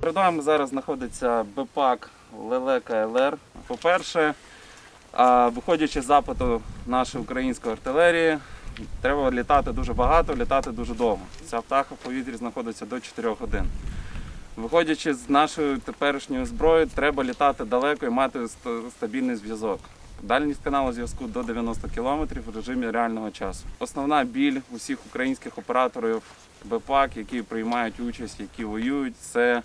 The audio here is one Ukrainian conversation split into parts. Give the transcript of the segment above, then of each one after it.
Перед вами зараз знаходиться БПАК Лелека ЛР. По-перше, виходячи з запиту нашої української артилерії, треба літати дуже багато, літати дуже довго. Ця птаха в повітрі знаходиться до 4 годин. Виходячи з нашої теперішньої зброї, треба літати далеко і мати стабільний зв'язок. Дальність каналу зв'язку до 90 км в режимі реального часу. Основна біль усіх українських операторів БПАК, які приймають участь, які воюють, це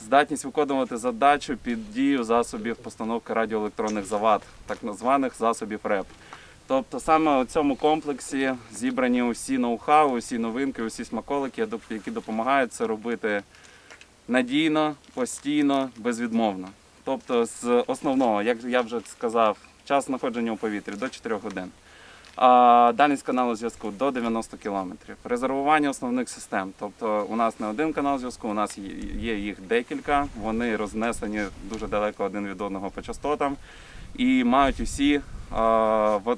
здатність виконувати задачу під дію засобів постановки радіоелектронних завад, так званих засобів РЕП. Тобто саме у цьому комплексі зібрані усі ноу-хау, усі новинки, усі смаколики, які допомагають це робити надійно, постійно, безвідмовно. Тобто з основного, як я вже сказав, час знаходження у повітрі до 4 годин. А дальність каналу зв'язку до 90 км. Резервування основних систем. Тобто у нас не один канал зв'язку, у нас є- їх декілька. Вони рознесені дуже далеко один від одного по частотам і мають усі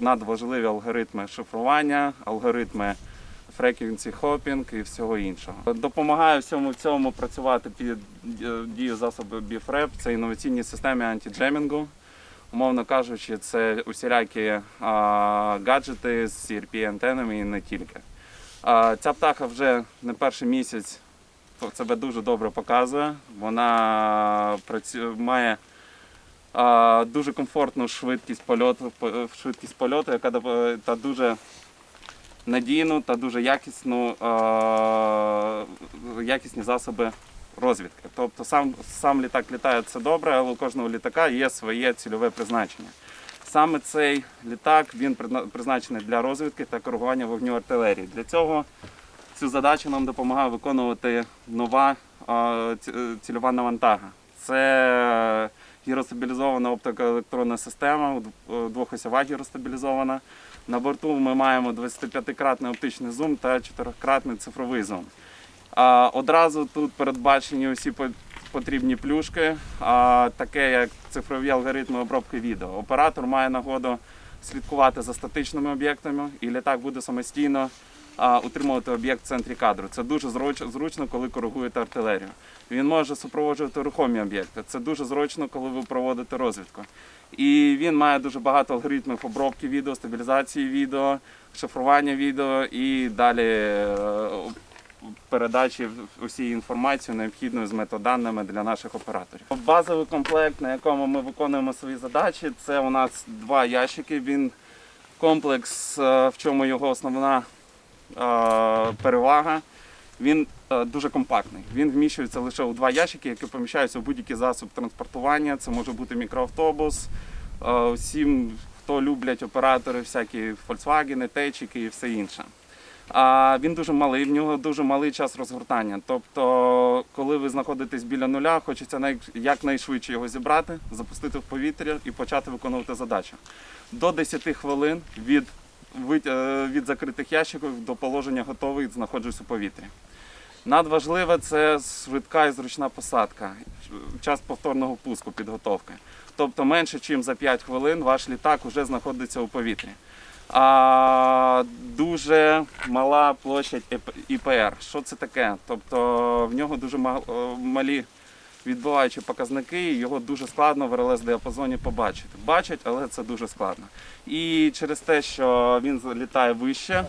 надважливі алгоритми шифрування, алгоритми frequency hopping і всього іншого. Допомагає всьому цьому працювати під е, дію засобів BFREP. Це інноваційні системи антиджемінгу. Умовно кажучи, це усілякі гаджети з CRP-антенами і не тільки. Ця птаха вже не перший місяць себе дуже добре показує. Вона має дуже комфортну швидкість польоту, швидкість польоту, яка та дуже надійну та дуже якісну, якісні засоби розвідки. Тобто сам, сам літак літає це добре, але у кожного літака є своє цільове призначення. Саме цей літак він призначений для розвідки та коригування вогню артилерії. Для цього цю задачу нам допомагає виконувати нова цільова навантага. Це гіростабілізована оптикоелектронна система, е, двохосява гіростабілізована. На борту ми маємо 25-кратний оптичний зум та 4-кратний цифровий зум. Одразу тут передбачені усі по- потрібні плюшки, а, таке як цифрові алгоритми обробки відео. Оператор має нагоду слідкувати за статичними об'єктами, і літак буде самостійно утримувати об'єкт в центрі кадру. Це дуже зруч- зручно, коли коригуєте артилерію. Він може супроводжувати рухомі об'єкти. Це дуже зручно, коли ви проводите розвідку. І він має дуже багато алгоритмів обробки відео, стабілізації відео, шифрування відео і далі е, передачі усієї інформації необхідної з метаданими для наших операторів. Базовий комплект, на якому ми виконуємо свої задачі, це у нас два ящики. Він комплекс, е, в чому його основна е, перевага. Він е, дуже компактний. Він вміщується лише у два ящики, які поміщаються в будь-який засіб транспортування. Це може бути мікроавтобус. Усім, хто люблять оператори, всякі Volkswagen, течики і все інше. А він дуже малий, в нього дуже малий час розгортання. Тобто, коли ви знаходитесь біля нуля, хочеться якнайшвидше його зібрати, запустити в повітря і почати виконувати задачу. До 10 хвилин від, е, від закритих ящиків до положення готовий знаходжусь у повітрі. Надважливе це швидка і зручна посадка, час повторного пуску підготовки. Тобто менше, ніж за 5 хвилин ваш літак вже знаходиться у повітрі. А, дуже мала площадь ІПР. Що це таке? Тобто в нього дуже е, малі відбиваючі показники, його дуже складно в РЛС діапазоні побачити. Бачать, але це дуже складно. І через те, що він літає вище,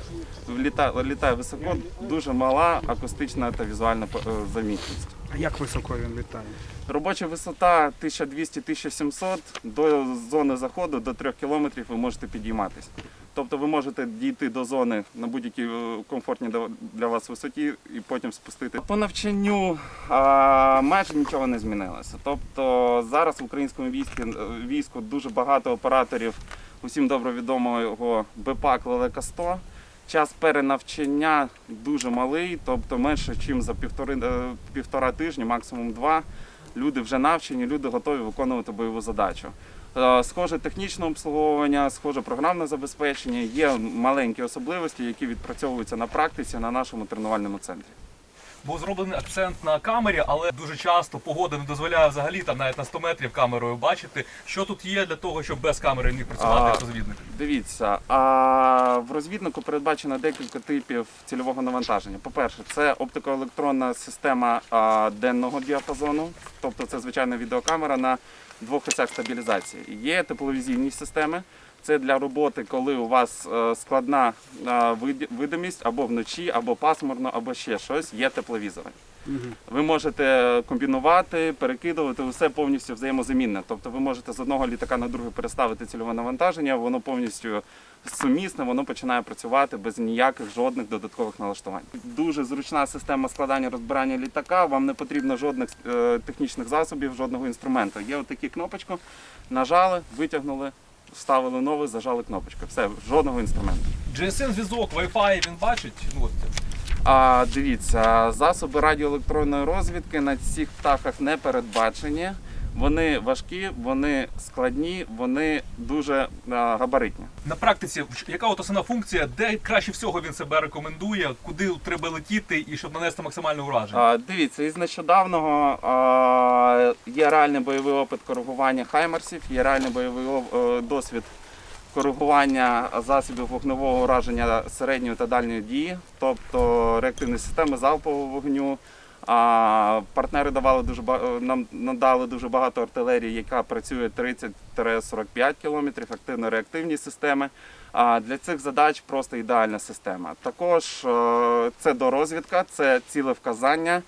літа- літає високо, дуже мала акустична та візуальна е, замітність. А як високо він літає? Робоча висота 1200-1700, до зони заходу до 3 кілометрів ви можете підійматися. Тобто ви можете дійти до зони на будь-якій е, комфортній для- вас висоті і потім спустити. По навчанню а, майже нічого не змінилося. Тобто зараз в українському війську, війську дуже багато операторів, усім добре відомого БПАК Лелека 100. Час перенавчання дуже малий, тобто менше, ніж за півтори, е, півтора тижні, максимум два. Люди вже навчені, люди готові виконувати бойову задачу. Е, Схоже технічне обслуговування, схоже програмне забезпечення. Є маленькі особливості, які відпрацьовуються на практиці на нашому тренувальному центрі. Був зроблений акцент на камері, але дуже часто погода не дозволяє взагалі там навіть на 100 метрів камерою бачити. Що тут є для того, щоб без камери міг працювати як розвідник? Дивіться, а в розвіднику передбачено декілька типів цільового навантаження. По-перше, це оптикоелектронна система а, денного діапазону, тобто це звичайна відеокамера на двох осях стабілізації. Є тепловізійні системи. Це для роботи, коли у вас е, складна е, видимість або вночі, або пасмурно, або ще щось. Є тепловізори. Ви можете комбінувати, перекидувати, усе повністю взаємозамінне. Тобто ви можете з одного літака на другий переставити цільове навантаження, воно повністю сумісне, воно починає працювати без ніяких жодних додаткових налаштувань. Дуже зручна система складання розбирання літака. Вам не потрібно жодних е, технічних засобів, жодного інструменту. Є отакі кнопочку, нажали, витягнули, вставили новий, зажали кнопочку. Все, жодного інструменту. GSM зв'язок, Wi-Fi він бачить. Ну, от, А дивіться, засоби радіоелектронної розвідки на цих птахах не передбачені. Вони важкі, вони складні, вони дуже а, габаритні. на практиці, яка от основна функція, де краще всього він себе рекомендує, куди треба летіти і щоб нанести максимальне ураження? А, дивіться, із нещодавного а, є реальний бойовий опит коригування хаймерсів, є реальний бойовий о- досвід коригування засобів вогневого ураження середньої та дальньої дії, тобто реактивні системи залпового вогню. А партнери давали дуже е, нам надали дуже багато артилерії, яка працює 30-45 кілометрів, активно-реактивні системи. А для цих задач просто ідеальна система. Також це це дорозвідка, це цілевказання,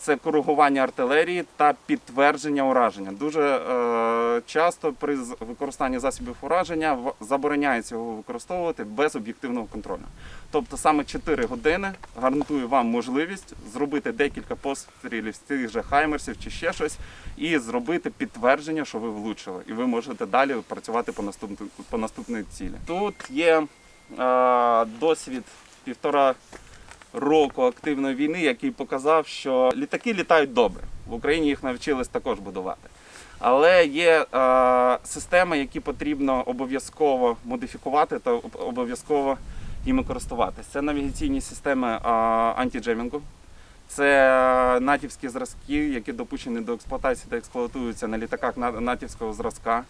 це коригування артилерії та підтвердження ураження. Дуже е, часто при використанні засобів ураження забороняється його використовувати без об'єктивного контролю. Тобто саме 4 години гарантує вам можливість зробити декілька пострілів з тих же хаймерсів чи ще щось, і зробити підтвердження, що ви влучили, і ви можете далі працювати по наступній по наступній цілі. Тут є е, досвід півтора року активної війни, який показав, що літаки літають добре. В Україні їх навчились також будувати. Але є е, системи, які потрібно обов'язково модифікувати та обов'язково їми користуватися. Це навігаційні системи е, антиджемінгу. Це натівські зразки, які допущені до експлуатації та експлуатуються на літаках на- натівського зразка.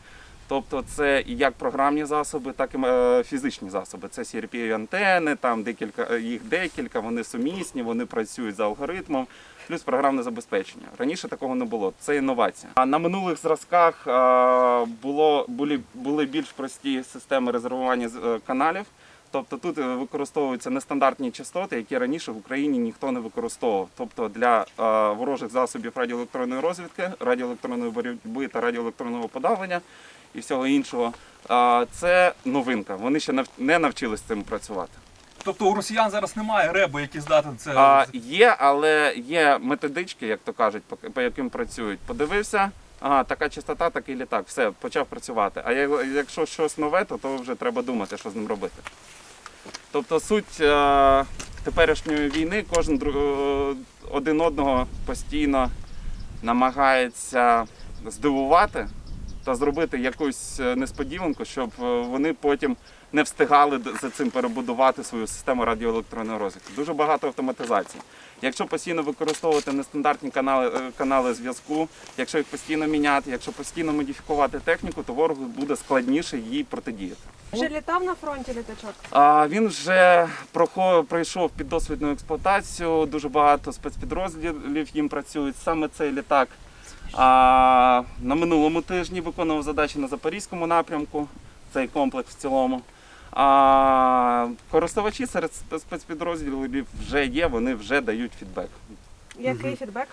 Тобто це як програмні засоби, так і е, фізичні засоби. Це crp антени, там декілька е, їх декілька, вони сумісні, вони працюють за алгоритмом, плюс програмне забезпечення. Раніше такого не було. Це інновація. А на минулих зразках е, було були, були більш прості системи резервування каналів. Тобто тут використовуються нестандартні частоти, які раніше в Україні ніхто не використовував. Тобто для ворожих засобів радіоелектронної розвідки, радіоелектронної боротьби та радіоелектронного подавлення і всього іншого. Це новинка. Вони ще не навчились цим працювати. Тобто у росіян зараз немає ребу, який здатен це. А, є, але є методички, як то кажуть, по, яким працюють. Подивився, ага, така частота, такий літак, все, почав працювати. А якщо щось нове, то, то вже треба думати, що з ним робити. Тобто суть е, теперішньої війни, кожен дру- е, один одного постійно намагається здивувати та зробити якусь е, несподіванку, щоб е, вони потім не встигали за цим перебудувати свою систему радіоелектронної розвідки. Дуже багато автоматизації. Якщо постійно використовувати нестандартні канали, е, канали зв'язку, якщо їх постійно міняти, якщо постійно модифікувати техніку, то ворогу буде складніше їй протидіяти. Вже літав на фронті літачок? А він вже пройшов піддосвідну експлуатацію. Дуже багато спецпідрозділів їм працюють. Саме цей літак а, на минулому тижні виконував задачі на запорізькому напрямку. Цей комплекс в цілому. А, користувачі серед спецпідрозділів вже є, вони вже дають фідбек. Який фідбек?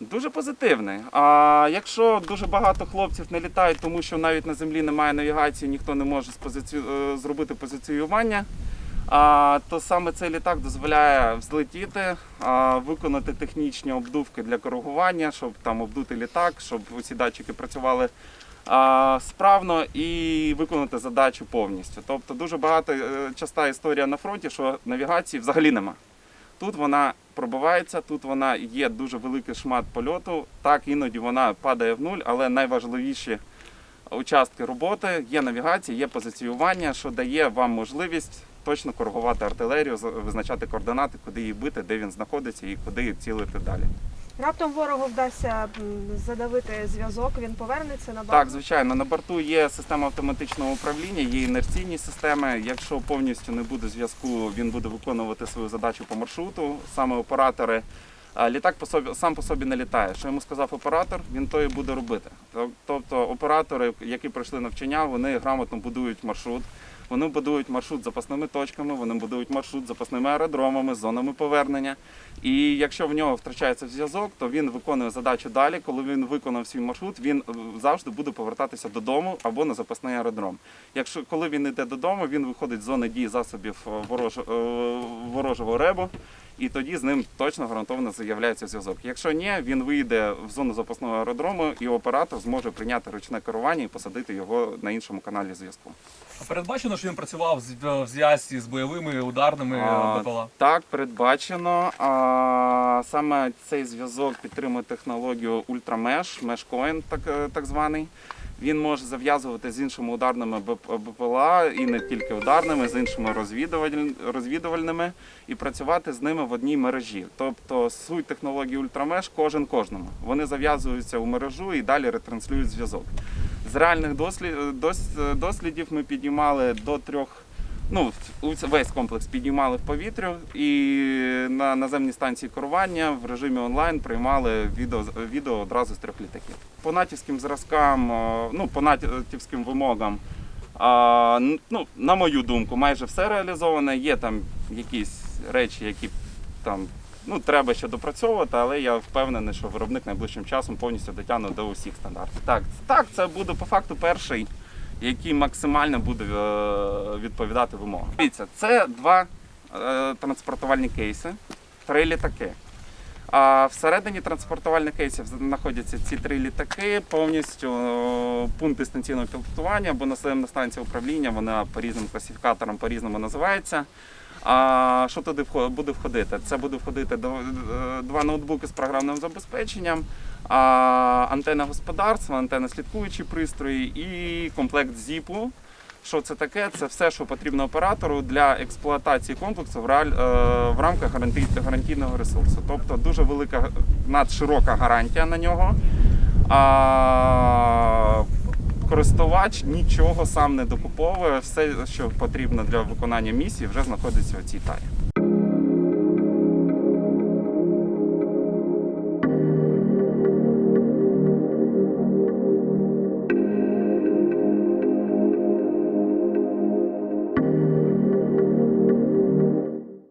Дуже позитивний. А якщо дуже багато хлопців не літають, тому що навіть на землі немає навігації, ніхто не може спозиці... е, зробити позиціювання, то саме цей літак дозволяє взлетіти, виконати технічні обдувки для коригування, щоб там обдути літак, щоб усі датчики працювали справно і виконати задачу повністю. Тобто дуже багато е, часта історія на фронті, що навігації взагалі нема. Тут вона пробивається, тут вона є дуже великий шмат польоту. Так, іноді вона падає в нуль, але найважливіші участки роботи є навігація, є позиціювання, що дає вам можливість точно коригувати артилерію, визначати координати, куди її бити, де він знаходиться і куди цілити далі. Раптом ворогу вдасться задавити зв'язок, він повернеться на базу. Так, звичайно, на борту є система автоматичного управління, є інерційні системи. Якщо повністю не буде зв'язку, він буде виконувати свою задачу по маршруту. Саме оператори. Літак по собі сам по собі не літає. Що йому сказав оператор, він то і буде робити. Тобто оператори, які пройшли навчання, вони грамотно будують маршрут. Вони будують маршрут запасними точками, вони будують маршрут запасними аеродромами, зонами повернення. І якщо в нього втрачається зв'язок, то він виконує задачу далі. Коли він виконав свій маршрут, він е, завжди буде повертатися додому або на запасний аеродром. Якщо коли він йде додому, він виходить з зони дії засобів ворожого е, ворожого ребу, і тоді з ним точно гарантовано з'являється зв'язок. Якщо ні, він вийде в зону запасного аеродрому, і оператор зможе прийняти ручне керування і посадити його на іншому каналі зв'язку. А передбачено, що він працював з- в зв'язці з бойовими ударними А, БПЛА? Так, передбачено. А, саме цей зв'язок підтримує технологію UltraMesh, MeshCoin, так, е, так званий. Він може зав'язувати з іншими ударними БПЛА і не тільки ударними, з іншими розвідувальними і працювати з ними в одній мережі. Тобто суть технології ультрамеж кожен кожному. Вони зав'язуються у мережу і далі ретранслюють зв'язок. З реальних дослідів ми піднімали до трьох ну, весь комплекс піднімали в повітря і на наземній станції керування в режимі онлайн приймали відео, відео одразу з трьох літаків. По натівським зразкам, е, ну, по натівським вимогам, ну, на мою думку, майже все реалізоване. Є там якісь речі, які там. Ну, треба ще допрацьовувати, але я впевнений, що виробник найближчим часом повністю дотягне до усіх стандартів. Так, так, це буде по факту перший який максимально буде е, відповідати вимогам. Дивіться, це два е, транспортувальні кейси, три літаки. А всередині транспортувальних кейсів знаходяться ці три літаки, повністю е, пункт дистанційного пілотування або наземна станція управління, вона по різним класифікаторам по-різному називається. А що туди буде входити? Це буде входити е, два ноутбуки з програмним забезпеченням, антенна господарства, антенна слідкуючі пристрої і комплект зіпу. Що це таке? Це все, що потрібно оператору для експлуатації комплексу в, реаль, е, в рамках гарантій- гарантійного ресурсу. Тобто дуже велика надширока гарантія на нього. Користувач нічого сам не докуповує. Все, що потрібно для виконання місії, вже знаходиться у цій тарі.